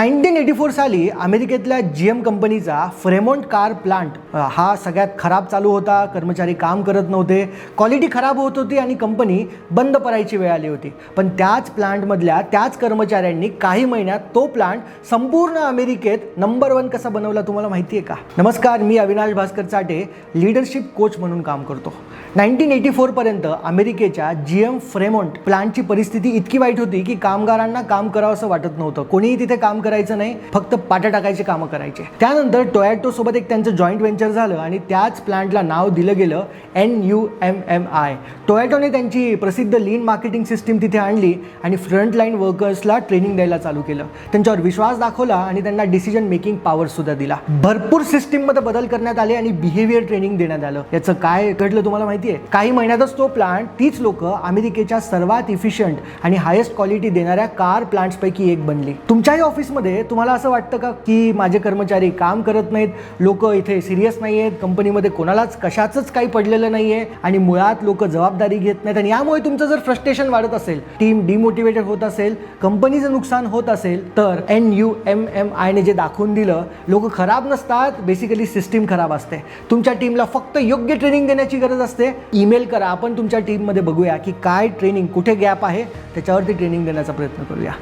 Nineteen eighty four साली अमेरिकेतल्या G M कंपनीचा फ्रेमोंट कार प्लांट हा सगळ्यात खराब चालू होता. कर्मचारी काम करत नव्हते. क्वालिटी खराब होत होती आणि कंपनी बंद करायची वेळ आली होती. पण त्याच प्लांटमधल्या त्याच कर्मचाऱ्यांनी काही महिन्यात तो प्लांट संपूर्ण अमेरिकेत नंबर वन कसा बनवला तुम्हाला माहिती आहे का? नमस्कार मी अविनाश भास्कर चाटे लीडरशिप कोच म्हणून काम करतो. नाईन्टीन एटी फोरपर्यंत अमेरिकेच्या जी एम फ्रेमोंट प्लांटची परिस्थिती इतकी वाईट होती की कामगारांना काम करावं असं वाटत नव्हतं. कोणीही तिथे काम करायचं नाही फक्त पाट्या टाकायचे कामं करायचे. त्यानंतर टोयॅटो सोबत एक त्यांचं जॉईंट व्हेंचर झालं आणि त्याच प्लांटला नाव दिलं गेलं N U M M I टोयॅटोने त्यांची प्रसिद्ध लीन मार्केटिंग सिस्टीम तिथे आणली आणि फ्रंटलाईन वर्कर्सला ट्रेनिंग द्यायला चालू केलं. त्यांच्यावर विश्वास दाखवला आणि त्यांना डिसिजन मेकिंग पॉवर सुद्धा दिला. भरपूर सिस्टीममध्ये बदल करण्यात आले आणि बिहेवियर ट्रेनिंग देण्यात आलं. याचं काय घडलं तुम्हाला माहिती आहे काही महिन्यातच तो प्लांट तीच लोक अमेरिकेच्या सर्वात इफिशियंट आणि हायेस्ट क्वालिटी देणाऱ्या कार प्लांट्सपैकी एक बनली. तुमच्याही ऑफिसमध्ये तुम्हाला असं वाटतं का की माझे कर्मचारी काम करत नाहीत लोक इथे सिरियस नाही आहेत कंपनीमध्ये कोणालाच कशाचंच काही पडलेलं नाही आहे आणि मुळात लोक जबाबदारी घेत नाहीत आणि यामुळे तुमचं जर फ्रस्ट्रेशन वाढत असेल टीम डिमोटिवेटेड होत असेल कंपनीचं नुकसान होत असेल तर एन यू एम एम आयने जे दाखवून दिलं लोक खराब नसतात बेसिकली सिस्टीम खराब असते. तुमच्या टीमला फक्त योग्य ट्रेनिंग देण्याची गरज असते ईमेल करा. आपण तुमच्या टीममध्ये बघूया की काय ट्रेनिंग कुठे गॅप आहे त्याच्यावरती ट्रेनिंग देण्याचा प्रयत्न करूया.